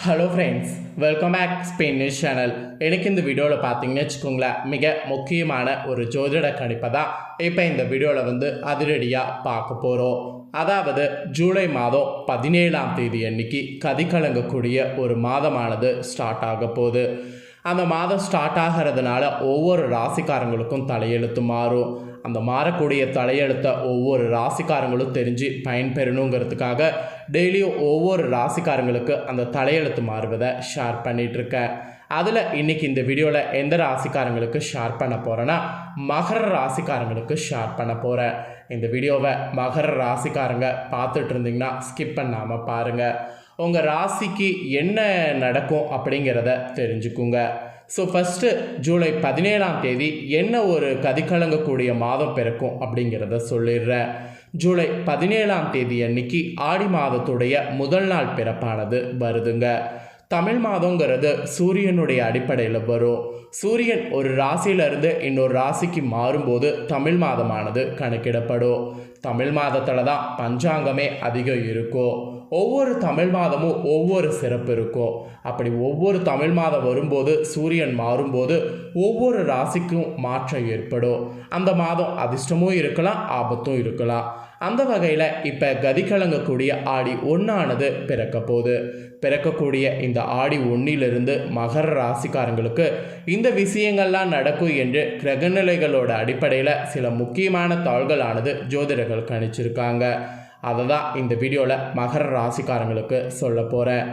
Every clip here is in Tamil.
Hello friends welcome back Spain news channel எனக்கு இந்த வீடியோவில் பார்த்தீங்கன்னு வச்சுக்கோங்களேன் மிக முக்கியமான ஒரு ஜோதிட கணிப்பை தான் இப்போ இந்த வீடியோவில் வந்து அதிரடியாக பார்க்க போகிறோம் அதாவது ஜூலை மாதம் பதினேழாம் தேதி அன்னைக்கு கதிகலங்கக்கூடிய ஒரு மாதமானது ஸ்டார்ட் ஆக போகுது. அந்த மாதம் ஸ்டார்ட் ஆகிறதுனால ஒவ்வொரு ராசிக்காரங்களுக்கும் தலையெழுத்து மாறும். அந்த மாறக்கூடிய தலையெழுத்தை ஒவ்வொரு ராசிக்காரங்களும் தெரிஞ்சு பயன்பெறணுங்கிறதுக்காக டெய்லியும் ஒவ்வொரு ராசிக்காரங்களுக்கு அந்த தலையெழுத்து மாறுவதை ஷேர் பண்ணிகிட்ருக்கேன் அதில் இன்றைக்கி இந்த வீடியோவில் எந்த ராசிக்காரங்களுக்கு ஷேர் பண்ண போகிறேன்னா மகர ராசிக்காரங்களுக்கு ஷேர் பண்ண போகிறேன் இந்த வீடியோவை மகர ராசிக்காரங்க பார்த்துட்டு இருந்தீங்கன்னா ஸ்கிப் பண்ணாமல் பாருங்கள் உங்கள் ராசிக்கு என்ன நடக்கும் அப்படிங்கிறத தெரிஞ்சுக்குங்க. ஸோ ஃபஸ்ட்டு ஜூலை பதினேழாம் தேதி என்ன ஒரு கதிகலங்கக்கூடிய மாதம் பிறக்கும் அப்படிங்கிறத சொல்லிடுறேன். ஜூலை பதினேழாம் தேதி அன்னைக்கு ஆடி மாதத்துடைய முதல் நாள் பிறப்பானது வருதுங்க. தமிழ் மாதங்கிறது சூரியனுடைய அடிப்படையில் வரும். சூரியன் ஒரு ராசியிலிருந்து இன்னொரு ராசிக்கு மாறும்போது தமிழ் மாதமானது கணக்கிடப்படும். தமிழ் மாதத்தில் தான் பஞ்சாங்கமே அதிகம் இருக்கும். ஒவ்வொரு தமிழ் மாதமும் ஒவ்வொரு சிறப்பு இருக்கும். அப்படி ஒவ்வொரு தமிழ் மாதம் வரும்போது சூரியன் மாறும்போது ஒவ்வொரு ராசிக்கும் மாற்றம் ஏற்படும். அந்த மாதம் அதிர்ஷ்டமும் இருக்கலாம் ஆபத்தும் இருக்கலாம். அந்த வகையில் இப்போ கதி கலங்கக்கூடிய ஆடி ஒன்றானது பிறக்க போகுது. பிறக்கக்கூடிய இந்த ஆடி ஒன்றிலிருந்து மகர ராசிக்காரங்களுக்கு இந்த விஷயங்கள்லாம் நடக்கும் என்று கிரகநிலைகளோட அடிப்படையில் சில முக்கியமான தாள்களானது ஜோதிடர்கள் கணிச்சிருக்காங்க. அதை தான் இந்த வீடியோவில் மகர ராசிக்காரங்களுக்கு சொல்ல போகிறேன்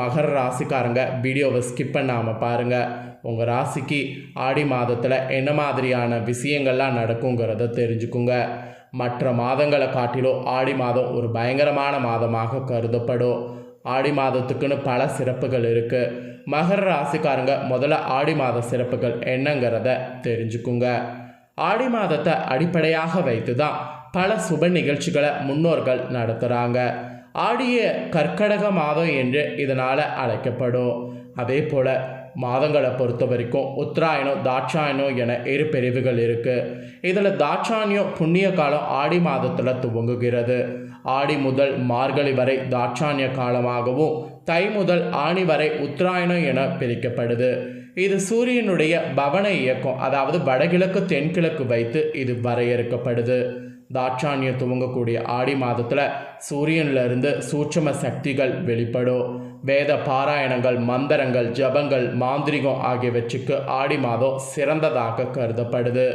மகர ராசிக்காரங்க வீடியோவை ஸ்கிப் பண்ணாமல் பாருங்கள் உங்கள் ராசிக்கு ஆடி மாதத்தில் என்ன மாதிரியான விஷயங்கள்லாம் நடக்குங்கிறத தெரிஞ்சுக்குங்க. மற்ற மாதங்களை காட்டிலும் ஆடி மாதம் ஒரு பயங்கரமான மாதமாக கருதப்படும். ஆடி மாதத்துக்குன்னு பல சிறப்புகள் இருக்குது மகர ராசிக்காரங்க முதல்ல ஆடி மாத சிறப்புகள் என்னங்கிறத தெரிஞ்சுக்குங்க. ஆடி மாதத்தை அடிப்படையாக வைத்து தான் பல சுப நிகழ்ச்சிகளை முன்னோர்கள் நடத்துகிறாங்க ஆடிய கற்கடக மாதம் என்று இதனால் அழைக்கப்படும். அதே போல் மாதங்களை பொறுத்த வரைக்கும் உத்தராயணம் தாட்சாயணம் என இரு பிரிவுகள் இருக்குது இதில் தாட்சாயணம் புண்ணிய காலம் ஆடி மாதத்தில் துவங்குகிறது. ஆடி முதல் மார்கழி வரை தாட்சாயண காலமாகவும் தை முதல் ஆணி வரை உத்தராயணம் என பிரிக்கப்படுது. இது சூரியனுடைய பவன இயக்கம் அதாவது வடகிழக்கு தென்கிழக்கு வைத்து இது வரையறுக்கப்படுது. தாட்சாணியம் துவங்கக்கூடிய ஆடி மாதத்தில் சூரியனிலிருந்து சூட்சம சக்திகள் வெளிப்படும். வேத பாராயணங்கள் மந்திரங்கள் ஜபங்கள் மாந்திரிகம் ஆகியவற்றுக்கு ஆடி மாதம் சிறந்ததாக கருதப்படுது.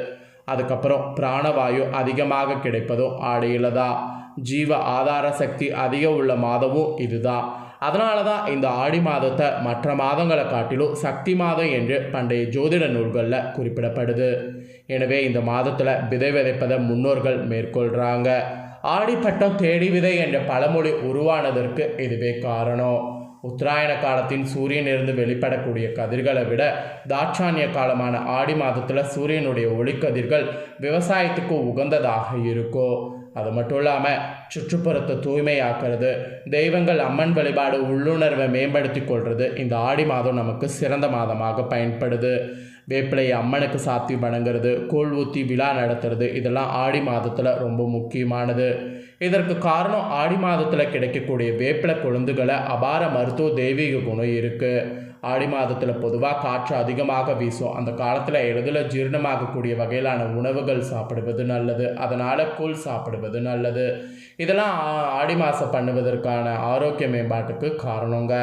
அதுக்கப்புறம் பிராணவாயு அதிகமாக கிடைப்பதும் ஆடியில் தான் ஜீவ ஆதார சக்தி அதிகம் உள்ள மாதமும் இதுதான். அதனால தான் இந்த ஆடி மாதத்தை மற்ற மாதங்களை காட்டிலும் சக்தி மாதம் என்று பண்டைய ஜோதிட நூல்களில் குறிப்பிடப்படுது. எனவே இந்த மாதத்தில் விதை விதைப்பதை முன்னோர்கள் மேற்கொள்கிறாங்க ஆடிப்பட்டம் தேடி விதை என்ற பழமொழி உருவானதற்கு இதுவே காரணம். உத்தராயண காலத்தின் சூரியனிலிருந்து வெளிப்படக்கூடிய கதிர்களை விட தாட்சானிய காலமான ஆடி மாதத்தில் சூரியனுடைய ஒளிக்கதிர்கள் விவசாயத்துக்கு உகந்ததாக இருக்கும். அது மட்டும் இல்லாமல் சுற்றுப்புறத்தை தூய்மையாக்குறது தெய்வங்கள் அம்மன் வழிபாடு உள்ளுணர்வை மேம்படுத்தி கொள்வது இந்த ஆடி மாதம் நமக்கு சிறந்த மாதமாக பயன்படுது. வேப்பிலையை அம்மனுக்கு சாத்தி வணங்குறது கூழ் ஊற்றி விழா நடத்துறது இதெல்லாம் ஆடி மாதத்தில் ரொம்ப முக்கியமானது. இதற்கு காரணம் ஆடி மாதத்தில் கிடைக்கக்கூடிய வேப்பிலை கொழுந்துகளை அபார மருத்துவ தெய்வீக குணம் இருக்குது ஆடி மாதத்தில் பொதுவாக காற்று அதிகமாக வீசும். அந்த காலத்தில் எளிதில் ஜீரணமாகக்கூடிய வகையிலான உணவுகள் சாப்பிடுவது நல்லது. அதனால் கூழ் சாப்பிடுவது நல்லது. இதெல்லாம் ஆடி மாதம் பண்ணுவதற்கான ஆரோக்கிய மேம்பாட்டுக்கு காரணங்க.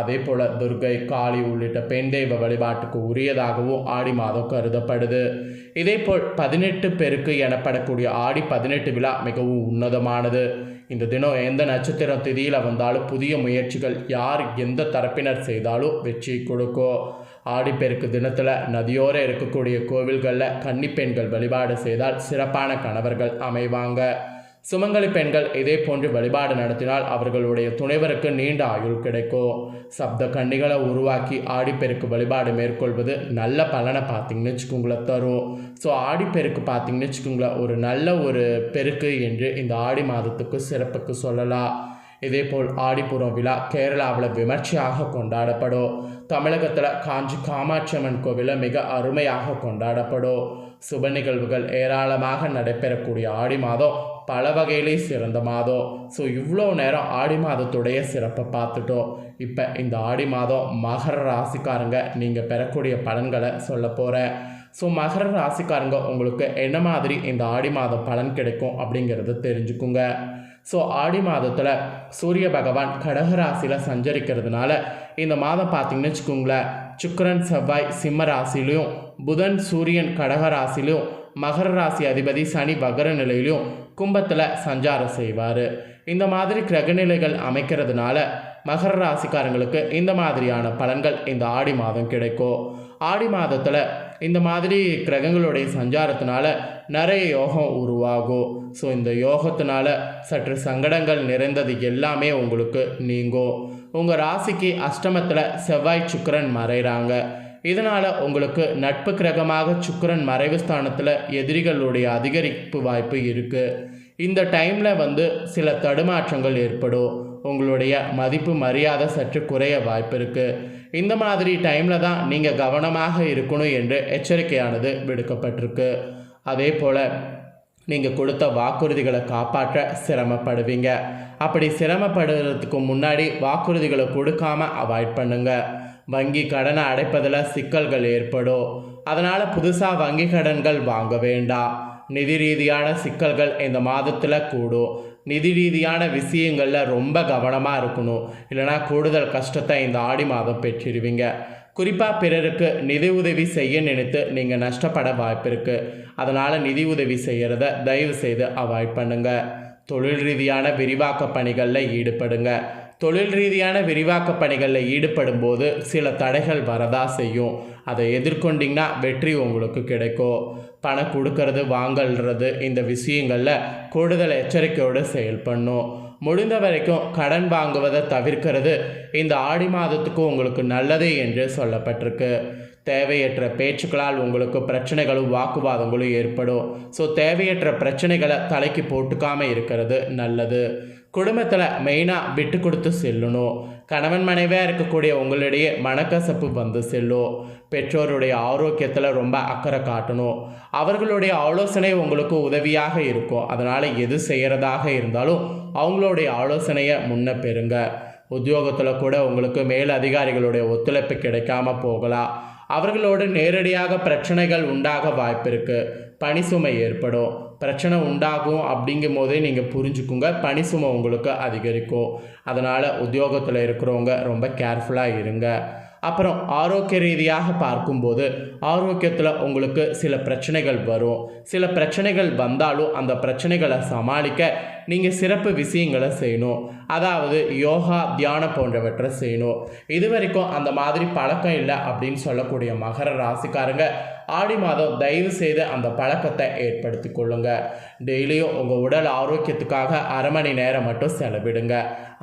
அதே போல் துர்கை காளி உள்ளிட்ட பெண் தெய்வ வழிபாட்டுக்கு உரியதாகவும் ஆடி மாதம் கருதப்படுது. இதேபோல் பதினெட்டு பெருக்கு எனப்படக்கூடிய ஆடி பதினெட்டு விழா மிகவும் உன்னதமானது. இந்த தினம் எந்த நட்சத்திரம் திதியில் வந்தாலும் புதிய முயற்சிகள் யார் எந்த தரப்பினர் செய்தாலும் வெற்றி கொடுக்கும். ஆடிப்பெருக்கு தினத்தில் நதியோர இருக்கக்கூடிய கோவில்களில் கன்னிப்பெண்கள் வழிபாடு செய்தால் சிறப்பான கணவர்கள் அமைவாங்க. சுமங்கலி பெண்கள் இதே போன்று வழிபாடு நடத்தினால் அவர்களுடைய துணைவருக்கு நீண்ட ஆயுள் கிடைக்கும். சப்த கன்னிகளை உருவாக்கி ஆடிப்பெருக்கு வழிபாடு மேற்கொள்வது நல்ல பலனை பார்த்தீங்கன்னு வச்சுக்கோங்களேன் தரும். ஸோ ஆடிப்பெருக்கு பார்த்தீங்கன்னு வச்சுக்கோங்களேன் ஒரு நல்ல ஒரு பெருக்கு என்று இந்த ஆடி மாதத்துக்கு சிறப்புக்கு சொல்லலாம். இதேபோல் ஆடிப்புறம் விழா கேரளாவில் விமர்சையாக கொண்டாடப்படும். தமிழகத்தில் காஞ்சி காமாட்சி அம்மன் கோவிலில் மிக அருமையாக கொண்டாடப்படும். சுப நிகழ்வுகள் ஏராளமாக நடைபெறக்கூடிய ஆடி மாதம் பல வகையிலே சிறந்த மாதம் ஸோ இவ்வளோ நேரம் ஆடி மாதத்துடைய சிறப்பை பார்த்துட்டோம். இப்போ இந்த ஆடி மாதம் மகர ராசிக்காரங்க நீங்கள் பெறக்கூடிய பலன்களை சொல்ல போகிறேன் ஸோ மகர ராசிக்காரங்க உங்களுக்கு என்ன மாதிரி இந்த ஆடி மாதம் பலன் கிடைக்கும் அப்படிங்கிறத தெரிஞ்சுக்குங்க. ஸோ ஆடி மாதத்தில் சூரிய பகவான் கடக ராசியில் சஞ்சரிக்கிறதுனால இந்த மாதம் பார்த்தீங்கன்னு வச்சுக்கோங்களேன் சுக்கரன் செவ்வாய் சிம்ம ராசிலையும் புதன் சூரியன் கடக ராசிலையும் மகர ராசி அதிபதி சனி வகர நிலையிலையும் கும்பத்தில் சஞ்சாரம் செய்வார். இந்த மாதிரி கிரகநிலைகள் அமைக்கிறதுனால மகர ராசிக்காரங்களுக்கு இந்த மாதிரியான பலன்கள் இந்த ஆடி மாதம் கிடைக்கும். ஆடி மாதத்தில் இந்த மாதிரி கிரகங்களுடைய சஞ்சாரத்தினால நிறைய யோகம் உருவாகும். ஸோ இந்த யோகத்தினால சற்று சங்கடங்கள் நிறைந்தது எல்லாமே உங்களுக்கு நீங்கும். உங்கள் ராசிக்கு அஷ்டமத்தில் செவ்வாய் சுக்கரன் மறைகிறாங்க இதனால் உங்களுக்கு நட்பு கிரகமாக சுக்கரன் மறைவு ஸ்தானத்தில் எதிரிகளுடைய அதிகரிப்பு வாய்ப்பு இருக்குது இந்த டைமில் வந்து சில தடுமாற்றங்கள் ஏற்படும். உங்களுடைய மதிப்பு மரியாதை சற்று குறைய வாய்ப்பு இருக்குது இந்த மாதிரி டைமில் தான் நீங்கள் கவனமாக இருக்கணும் என்று எச்சரிக்கையானது விடுக்கப்பட்டிருக்கு. அதே போல் நீங்கள் கொடுத்த வாக்குறுதிகளை காப்பாற்ற சிரமப்படுவீங்க. அப்படி சிரமப்படுறதுக்கு முன்னாடி வாக்குறுதிகளை கொடுக்காம அவாய்ட் பண்ணுங்கள் வங்கி கடனை அடைப்பதில் சிக்கல்கள் ஏற்படும். அதனால் புதுசாக வங்கி கடன்கள் வாங்க வேண்டாம். நிதி ரீதியான சிக்கல்கள் இந்த மாதத்தில் கூடும். நிதி ரீதியான விஷயங்களில் ரொம்ப கவனமாக இருக்கணும். இல்லைனா கூடுதல் கஷ்டத்தை இந்த ஆடி மாதம் பெற்றிருவீங்க. குறிப்பாக பிறருக்கு நிதி உதவி செய்ய நினைத்து நீங்கள் நஷ்டப்பட வாய்ப்பு இருக்குது அதனால் நிதி உதவி செய்கிறத தயவு செய்து அவாய்ட் பண்ணுங்கள் தொழில் ரீதியான விரிவாக்க பணிகளில் ஈடுபடுங்க. தொழில் ரீதியான விரிவாக்க பணிகளில் ஈடுபடும் போது சில தடைகள் வரதா செய்யும். அதை எதிர்கொண்டிங்கன்னா வெற்றி உங்களுக்கு கிடைக்கும். பணம் கொடுக்கறது வாங்கல்றது இந்த விஷயங்களில் கூடுதல் எச்சரிக்கையோடு செயல்படணும் முடிந்த வரைக்கும் கடன் வாங்குவதை தவிர்க்கிறது இந்த ஆடி மாதத்துக்கு உங்களுக்கு நல்லது என்று சொல்லப்பட்டிருக்கு. தேவையற்ற பேச்சுக்களால் உங்களுக்கு பிரச்சனைகளும் வாக்குவாதங்களும் ஏற்படும். ஸோ தேவையற்ற பிரச்சனைகளை தலைக்கு போட்டுக்காமல் இருக்கிறது நல்லது. குடும்பத்தில் மெயினாக விட்டு கொடுத்து செல்லணும். கணவன் மனைவியாக இருக்கக்கூடிய உங்களிடையே மனக்கசப்பு வந்து செல்லும். பெற்றோருடைய ஆரோக்கியத்தில் ரொம்ப அக்கறை காட்டணும். அவர்களுடைய ஆலோசனை உங்களுக்கு உதவியாக இருக்கும். அதனால் எது செய்கிறதாக இருந்தாலும் அவங்களுடைய ஆலோசனையை முன்ன பெறுங்க. உத்தியோகத்தில் கூட உங்களுக்கு மேல் அதிகாரிகளுடைய ஒத்துழைப்பு கிடைக்காம போகலாம். அவர்களோடு நேரடியாக பிரச்சனைகள் உண்டாக வாய்ப்பிருக்கு. இருக்குது பணி சுமை ஏற்படும். பிரச்சனை உண்டாகும் அப்படிங்கும் போதே நீங்கள் புரிஞ்சுக்குங்க. பணி சுமை உங்களுக்கு அதிகரிக்கும். அதனால் உத்தியோகத்தில் இருக்கிறவங்க ரொம்ப கேர்ஃபுல்லாக இருங்க. அப்புறம் ஆரோக்கிய ரீதியாக பார்க்கும்போது ஆரோக்கியத்தில் உங்களுக்கு சில பிரச்சனைகள் வரும். சில பிரச்சனைகள் வந்தாலும் அந்த பிரச்சனைகளை சமாளிக்க நீங்கள் சிறப்பு விஷயங்களை செய்யணும். அதாவது யோகா தியானம் போன்றவற்றை செய்யணும். இது வரைக்கும் அந்த மாதிரி பழக்கம் இல்லை அப்படின்னு சொல்லக்கூடிய மகர ராசிக்காரங்க ஆடி மாதம் தயவு செய்து அந்த பழக்கத்தை ஏற்படுத்தி கொள்ளுங்க. டெய்லியும் உங்கள் உடல் ஆரோக்கியத்துக்காக அரை மணி நேரம் மட்டும் செலவிடுங்க.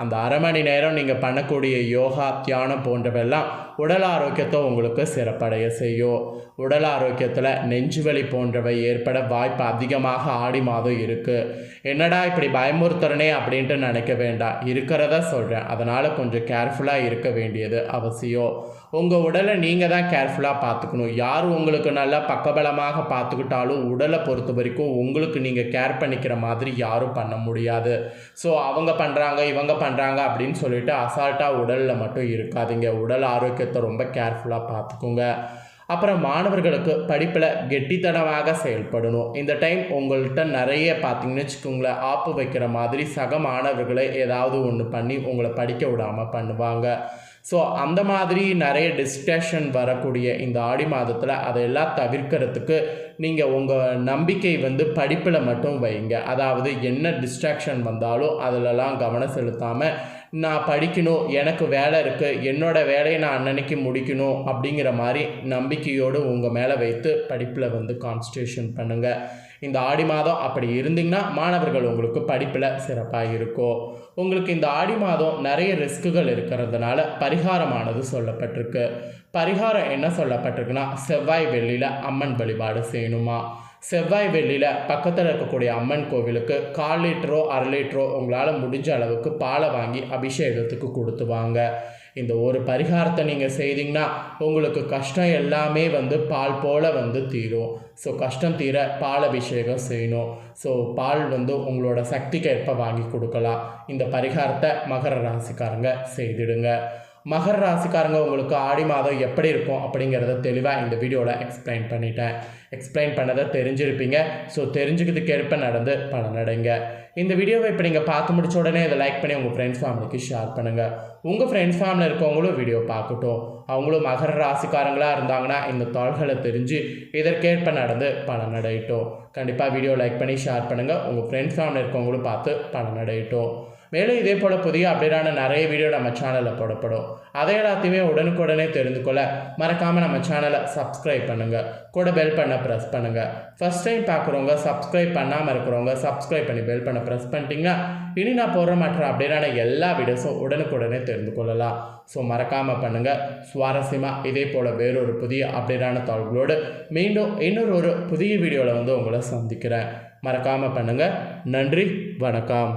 அந்த அரை மணி நேரம் நீங்கள் பண்ணக்கூடிய யோகா தியானம் போன்றவெல்லாம் உடல் ஆரோக்கியத்தை உங்களுக்கு சிறப்படைய செய்யும். உடல் ஆரோக்கியத்தில் நெஞ்சுவலி போன்றவை ஏற்பட வாய்ப்பு அதிகமாக ஆடி மாதம் இருக்குது என்னடா இப்படி பயமுறுத்துறனே அப்படின்ட்டு நினைக்க வேண்டாம். இருக்கிறத சொல்கிறேன் அதனால் கொஞ்சம் கேர்ஃபுல்லாக இருக்க வேண்டியது அவசியம். உங்கள் உடலை நீங்கள் தான் கேர்ஃபுல்லாக பார்த்துக்கணும். யார் உங்களுக்கு நல்லா பக்கபலமாக பார்த்துக்கிட்டாலும் உடலை பொறுத்த வரைக்கும் உங்களுக்கு நீங்கள் கேர் பண்ணிக்கிற மாதிரி யாரும் பண்ண முடியாது. ஸோ அவங்க பண்ணுறாங்க இவங்க பண்ணுறாங்க அப்படின்னு சொல்லிட்டு அசால்ட்டாக உடலில் மட்டும் இருக்காதீங்க. உடல் ஆரோக்கியத்தை ரொம்ப கேர்ஃபுல்லாக பார்த்துக்குங்க. அப்புறம் மாணவர்களுக்கு படிப்பில் கெட்டித்தனமாக செயல்படணும். இந்த டைம் உங்கள்கிட்ட நிறைய பார்த்தீங்கன்னு வச்சுக்கோங்களேன் ஆப்பு வைக்கிற மாதிரி சக மாணவர்களை ஏதாவது ஒன்று பண்ணி உங்களை படிக்க விடாமல் பண்ணுவாங்க. ஸோ அந்த மாதிரி நிறைய டிஸ்கஷன் வரக்கூடிய இந்த ஆடி மாதத்தில் அதையெல்லாம் தவிர்க்கிறதுக்கு நீங்கள் உங்கள் நம்பிக்கை வந்து படிப்பில் மட்டும் வைங்க. அதாவது என்ன டிஸ்ட்ராக்ஷன் வந்தாலும் அதிலலாம் கவனம் செலுத்தாமல் நான் படிக்கணும் எனக்கு வேலை இருக்குது என்னோடய வேலையை நான் அன்னன்னைக்கு முடிக்கணும் அப்படிங்கிற மாதிரி நம்பிக்கையோடு உங்கள் மேலே வைத்து படிப்பில் வந்து கான்சன்ட்ரேஷன் பண்ணுங்கள் இந்த ஆடி மாதம் அப்படி இருந்தீங்கன்னா மாணவர்கள் உங்களுக்கு படிப்பில் சிறப்பாக இருக்கும். உங்களுக்கு இந்த ஆடி மாதம் நிறைய ரிஸ்க்குகள் இருக்கிறதுனால பரிகாரமானது சொல்லப்பட்டிருக்கு. பரிகாரம் என்ன சொல்லப்பட்டிருக்குன்னா செவ்வாய் வெள்ளியில் அம்மன் வழிபாடு செய்யணுமா? செவ்வாய் வெள்ளியில் பக்கத்தில் இருக்கக்கூடிய அம்மன் கோவிலுக்கு கால் லிட்டரோ அரை லிட்டரோ உங்களால் முடிஞ்ச அளவுக்கு பாலை வாங்கி அபிஷேகத்துக்கு கொடுத்து வாங்க. இந்த ஒரு பரிகாரத்தை நீங்கள் செய்தீங்கன்னா உங்களுக்கு கஷ்டம் எல்லாமே வந்து பால் போல் வந்து தீரும். ஸோ கஷ்டம் தீர பால் அபிஷேகம் செய்யணும். ஸோ பால் வந்து உங்களோட சக்திக்கு ஏற்ப வாங்கி கொடுக்கலாம். இந்த பரிகாரத்தை மகர ராசிக்காரங்க செய்திடுங்க. மகர ராசிக்காரங்க உங்களுக்கு ஆடி மாதம் எப்படி இருக்கும் அப்படிங்கிறத தெளிவாக இந்த வீடியோவில் எக்ஸ்பிளைன் பண்ணிட்டேன். எக்ஸ்பிளைன் பண்ணதை தெரிஞ்சிருப்பீங்க. ஸோ தெரிஞ்சுக்கிறதுக்கு ஏற்ப நடந்து பலனடைங்க இந்த வீடியோவை இப்போ நீங்கள் பார்த்து முடிச்ச உடனே இதை லைக் பண்ணி உங்கள் ஃப்ரெண்ட்ஸ் ஃபேமிலிக்கு ஷேர் பண்ணுங்கள் உங்கள் ஃப்ரெண்ட்ஸ் ஃபேமிலியில் இருக்கவங்களும் வீடியோ பார்க்கட்டும். அவங்களும் மகர ராசிக்காரங்களாக இருந்தாங்கன்னா இந்த தாள்களை தெரிஞ்சு இதற்கேற்ப நடந்து பலனடையட்டும் கண்டிப்பாக வீடியோ லைக் பண்ணி ஷேர் பண்ணுங்கள் உங்கள் ஃப்ரெண்ட்ஸ் ஃபேமிலியில் இருக்கவங்களும் பார்த்து பலனடையட்டும் மேலும் இதே போல் புதிய அப்டேட்டான நிறைய வீடியோ நம்ம சேனலில் போடப்படும். அதை எல்லாத்தையுமே உடனுக்குடனே தெரிந்து கொள்ள மறக்காமல் நம்ம சேனலை சப்ஸ்கிரைப் பண்ணுங்கள் கூட பெல் பண்ண ப்ரெஸ் பண்ணுங்கள் ஃபஸ்ட் டைம் பார்க்குறவங்க சப்ஸ்கிரைப் பண்ணாமல் இருக்கிறவங்க சப்ஸ்கிரைப் பண்ணி பெல் பண்ண ப்ரெஸ் பண்ணிட்டீங்கன்னா இனி நான் போடுற மற்ற அப்டேட்டான எல்லா வீடியோஸும் உடனுக்குடனே தெரிந்து கொள்ளலாம். ஸோ மறக்காமல் பண்ணுங்கள் சுவாரஸ்யமாக இதே போல் வேறொரு புதிய அப்டேட்டான தகவலோடு மீண்டும் இன்னொரு ஒரு புதிய வீடியோவில் வந்து உங்களை சந்திக்கிறேன். மறக்காமல் பண்ணுங்கள் நன்றி. வணக்கம்.